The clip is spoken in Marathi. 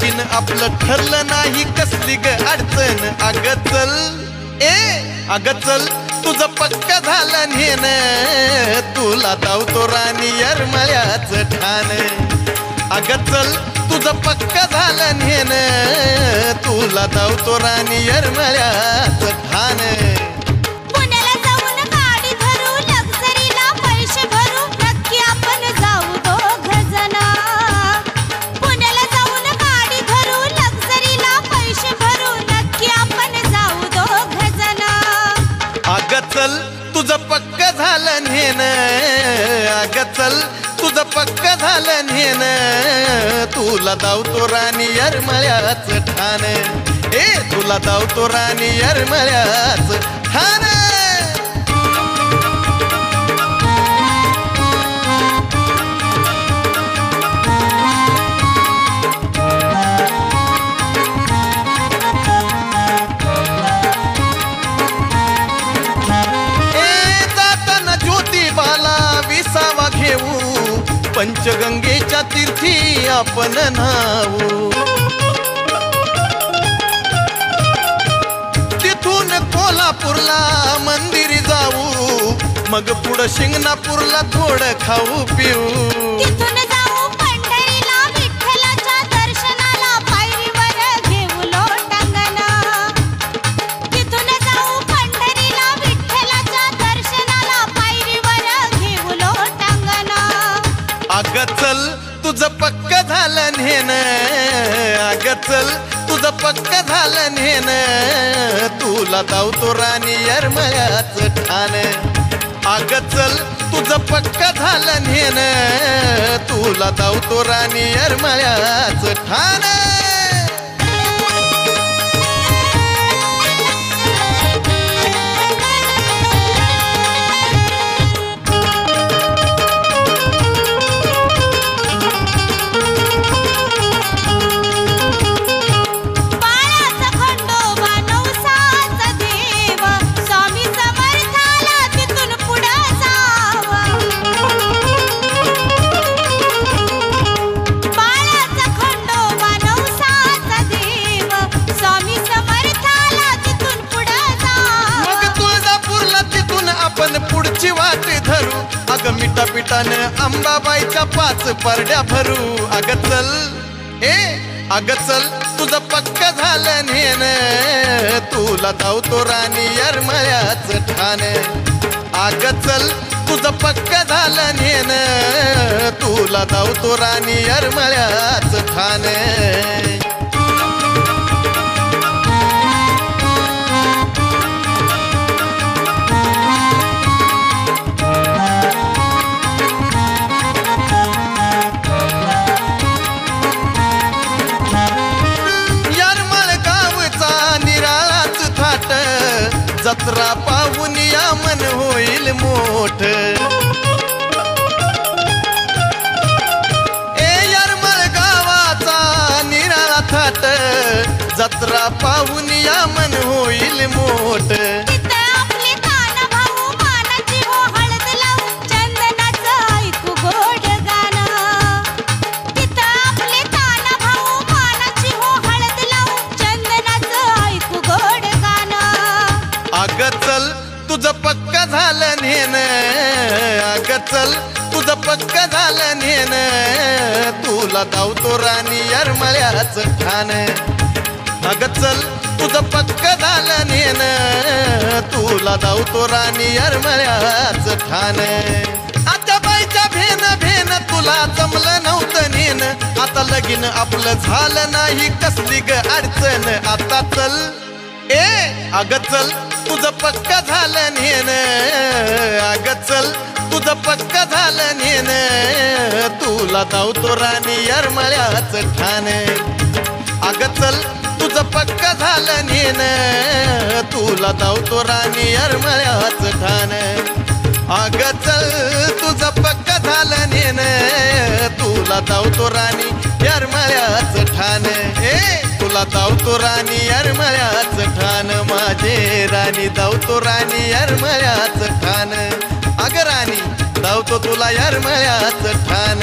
बिन आपलं ठरलं नाही कसली ग अडचण. अग चल. ए अग चल. तुझं पक्क झालं नेन तुला धावतो राणी यरमळ्याच ठाण. अग चल. तुझं पक्क झालं नेन तुला धावतो राणी यरमळ्याच ठाण. चल तुझं पक्क झालं नेन तुला धावतो राणी यरमळ्याच ठाण. ए तुला धावतो राणी यरमळ्याच ठाण. पंचगंगेच्या तीर्थी आपण नावू तिथून कोल्हापूरला मंदिरी जाऊ. मग पुढं शिंगणापूरला थोडं खाऊ पिऊ. अग चल तुझं पक्क झालं नेन अग चल तुझं पक्क झालं नेन तुला धावतो राणी यरमयाच ठाण. अग चल तुझं पक्क झालं नेन तुला धावतो राणी यरमयाच ठाण. अग मिठा पिठानं अंबाबाईच्या पाच परड्या भरू. अग चल. ए अग चल तुझं पक्क झालं नेन तुला धावतो राणी यरमळ्याच ठाण. अग चल तुझं पक्क झालं नेन तुला धावतो राणी यरमळ्याच ठाण. जत्रा पाहून या मन होईल मोठ. ए यरमळ गावाचा निराळा थाट जत्रा पाहून या मन होईल मोठ. तुझं पक्क झालं नेन अग चल तुझं पक्क झालं नेन तुला धावतो राणी यरमळ्याच ठाण अग चल तुझं पक्क झालं नेन तुला धावतो राणी यरमळ्याच ठाण आता बाईच्या भेन भेन तुला जमलं नव्हतं नेन आता लगीन आपलं झालं नाही कसली ग अडचण. आता चल. ए अग चल तुझं पक्क झालं नेन अग चल तुझं पक्क झालं नेन तुला धावतो राणी यरमळ्याच ठाण. अग चल तुझं पक्क झालं नेन तुला धावतो राणी यरमळ्याच ठाण. अग चल तुझं पक्क झालं नेन तुला धावतो राणी यरमळ्याच ठाण. ए तुला धावतो राणी यरमळ्याच ठाण. माझे राणी धावतो राणी यरमळ्याच ठाण. अग राणी धावतो तुला यरमळ्याच ठाण.